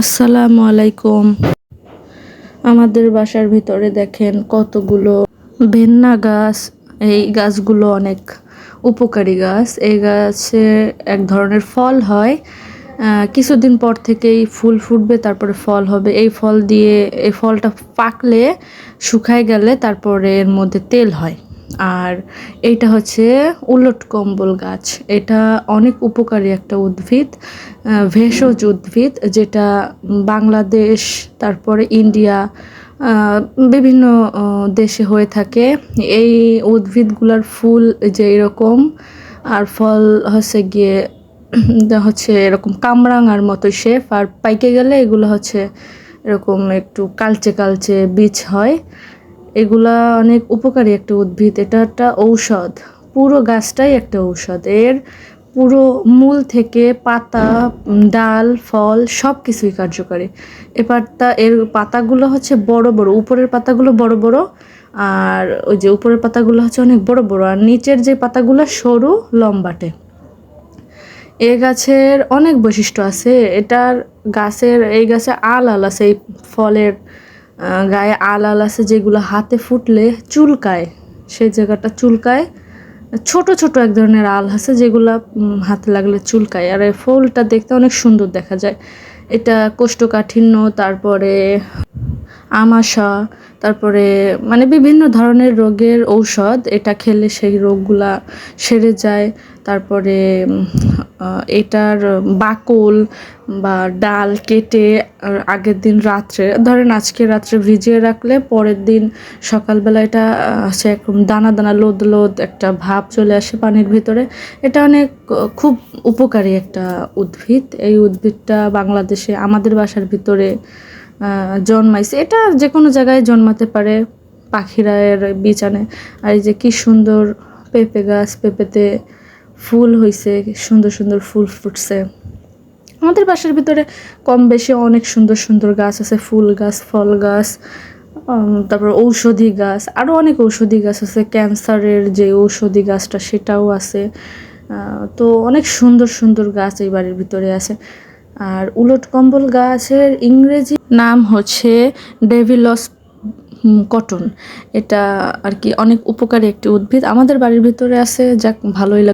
আসসালামু আলাইকুম। আমাদের বাসার ভিতরে দেখেন কতগুলো ভেন্না গাছ, এই গাছগুলো অনেক উপকারী গাছ। এই গাছে এক ধরনের ফল হয়। কিছুদিন পর থেকেই ফুল ফুটবে, তারপরে ফল হবে। এই ফল দিয়ে, এই ফলটা পাকলে, শুকায় গেলে তারপরে এর মধ্যে তেল হয়। আর এইটা হচ্ছে উলট কম্বল গাছ। এটা অনেক উপকারী একটা উদ্ভিদ ভেষজ উদ্ভিদ যেটা বাংলাদেশ, তারপরে ইন্ডিয়া বিভিন্ন দেশে হয়ে থাকে। এই উদ্ভিদগুলোর ফুল যে এরকম, আর ফল হচ্ছে গিয়ে হচ্ছে এরকম কামরাঙার মতো শেফ আর পাইকে গেলে এগুলো হচ্ছে এরকম একটু কালচে কালচে বীজ হয়। এগুলা অনেক উপকারী একটা উদ্ভিদ। এটা একটা ঔষধ। পুরো গাছটাই একটা ঔষধ। এর পুরো মূল থেকে পাতা ডাল, ফল সব কিছুই কার্যকারী। এ পাতা এর পাতাগুলো হচ্ছে বড় বড়, উপরের পাতাগুলো বড় বড়, আর ওই যে উপরের পাতাগুলো হচ্ছে অনেক বড় বড়, আর নিচের যে পাতাগুলো সরু, লম্বাটে। এ গাছের অনেক বৈশিষ্ট্য আছে। এটার গাছের, এই গাছে আল আল আছে, এই ফলের গায়ে আল আল আছে যেগুলো হাতে ফুটলে চুলকায়। সেই জায়গাটা চুলকায়। ছোট ছোট এক ধরনের আল আছে যেগুলো হাতে লাগলে চুলকায়। আর এই ফুলটা দেখতে অনেক সুন্দর দেখা যায়। এটা কোষ্ঠকাঠিন্য, তারপরে আমাশা তারপরে মানে বিভিন্ন ধরনের রোগের ঔষধ এটা খেলে সেই রোগগুলা সেরে যায়। তারপরে এটার বাকল বা ডাল কেটে আগের দিন রাত্রে ধরেন আজকে রাত্রে ভিজিয়ে রাখলে পরের দিন সকালবেলা এটা আহ, একদম দানা দানা লোদ লোদ একটা ভাব চলে আসে পানির ভিতরে। এটা অনেক খুব উপকারী একটা উদ্ভিদ। এই উদ্ভিদটা বাংলাদেশে আমাদের বাসার ভিতরে জন্মাইছে। এটা যে কোনো জায়গায় জন্মাতে পারে, পাখিরা এর বীজ আনে। আর এই যে কি সুন্দর পেঁপে গাছ, পেঁপেতে ফুল হইছে সুন্দর সুন্দর ফুল ফুটছে। আমাদের বাসার ভিতরে কম বেশি অনেক সুন্দর সুন্দর গাছ আছে, ফুল গাছ, ফল গাছ তারপর ঔষধি গাছ আরও অনেক ঔষধি গাছ আছে। ক্যান্সারের যে ঔষধি গাছটা সেটাও আছে। তো অনেক সুন্দর সুন্দর গাছ এই বাড়ির ভিতরে আছে। আর উলট কম্বল গাছের ইংরেজি নাম হচ্ছে ডেভিলস কটন। এটা আর কি অনেক উপকারী একটি উদ্ভিদ। আমাদের বাড়ির ভিতরে আছে, যাক, ভালোই লাগে